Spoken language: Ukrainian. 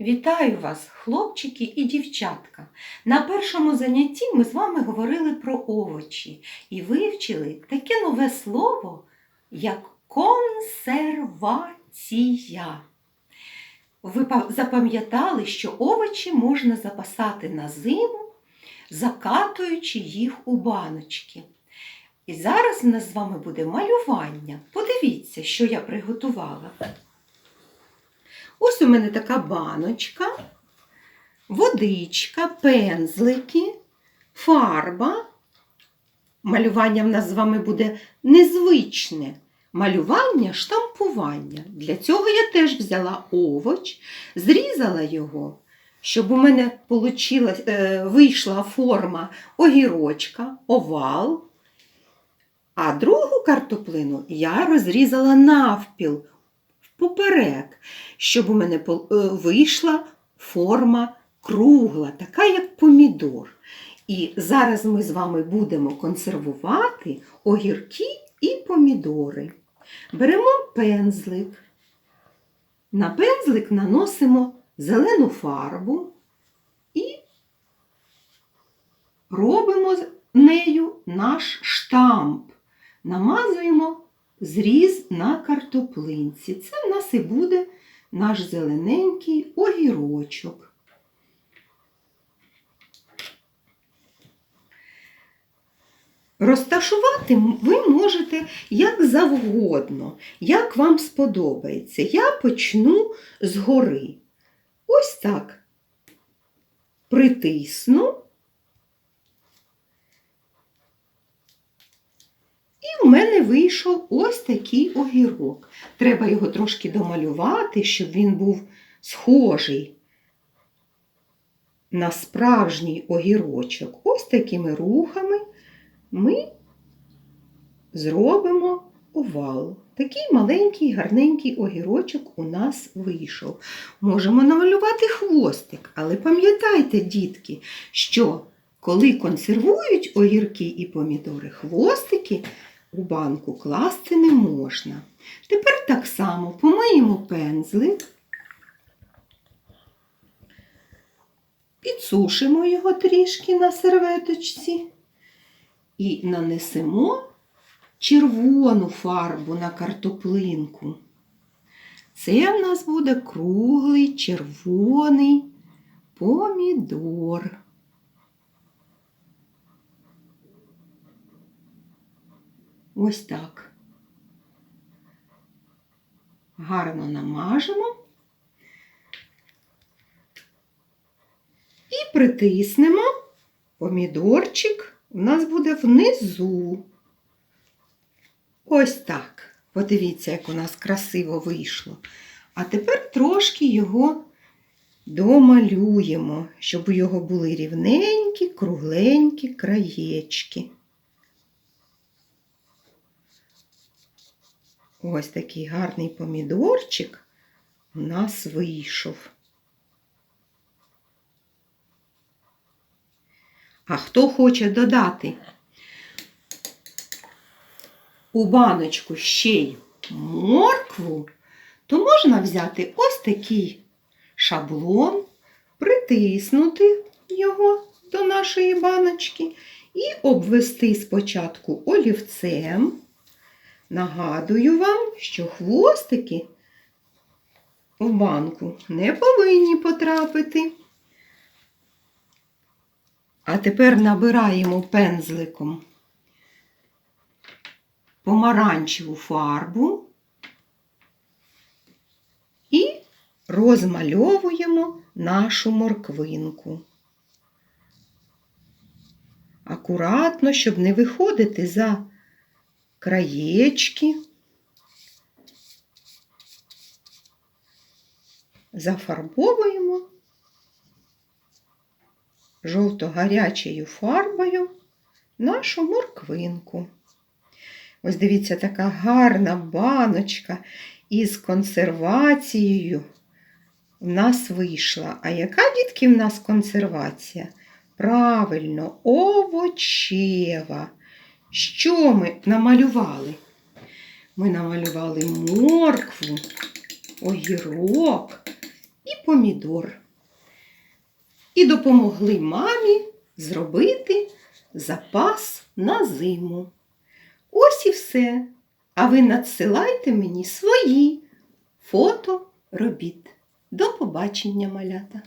Вітаю вас, хлопчики і дівчатка. На першому занятті ми з вами говорили про овочі і вивчили таке нове слово, як консервація. Ви запам'ятали, що овочі можна запасати на зиму, закатуючи їх у баночки. І зараз в нас з вами буде малювання. Подивіться, що я приготувала. Ось у мене така баночка, водичка, пензлики, фарба. Малювання в нас з вами буде незвичне. Малювання штампування. Для цього я теж взяла овоч, зрізала його, щоб у мене получила, е, вийшла форма огірочка, овал. А другу картоплину я розрізала навпіл поперек, щоб у мене е, вийшла форма кругла, така як помідор. І зараз ми з вами будемо консервувати огірки і помідори. Беремо пензлик. На пензлик наносимо зелену фарбу і робимо нею наш штамп. Намазуємо зріз на картоплинці. Це в нас і буде наш зелененький огірочок. Розташувати ви можете як завгодно, як вам сподобається. Я почну згори. Ось так притисну. І в мене вийшов ось такий огірок. Треба його трошки домалювати, щоб він був схожий на справжній огірочок. Ось такими рухами ми зробимо овал. Такий маленький, гарненький огірочок у нас вийшов. Можемо намалювати хвостик, але пам'ятайте, дітки, що коли консервують огірки і помідори, хвостики у банку класти не можна. Тепер так само помиємо пензлик, підсушимо його трішки на серветочці і нанесемо червону фарбу на картоплинку. Це в нас буде круглий червоний помідор. Ось так. Гарно намажемо і притиснемо помідорчик. У нас буде внизу. Ось так. Подивіться, як у нас красиво вийшло. А тепер трошки його домалюємо, щоб у його були рівненькі, кругленькі краєчки. Ось такий гарний помідорчик у нас вийшов. А хто хоче додати у баночку ще й моркву, то можна взяти ось такий шаблон, притиснути його до нашої баночки і обвести спочатку олівцем. Нагадую вам, що хвостики в банку не повинні потрапити. А тепер набираємо пензликом помаранчеву фарбу і розмальовуємо нашу морквинку. Акуратно, щоб не виходити за краєчки. Зафарбовуємо жовто-гарячою фарбою нашу морквинку. Ось дивіться, така гарна баночка із консервацією в нас вийшла. А яка, дітки, в нас консервація? Правильно, овочева. Що ми намалювали? Ми намалювали моркву, огірок і помідор. І допомогли мамі зробити запас на зиму. Ось і все. А ви надсилайте мені свої фото робіт. До побачення, малята!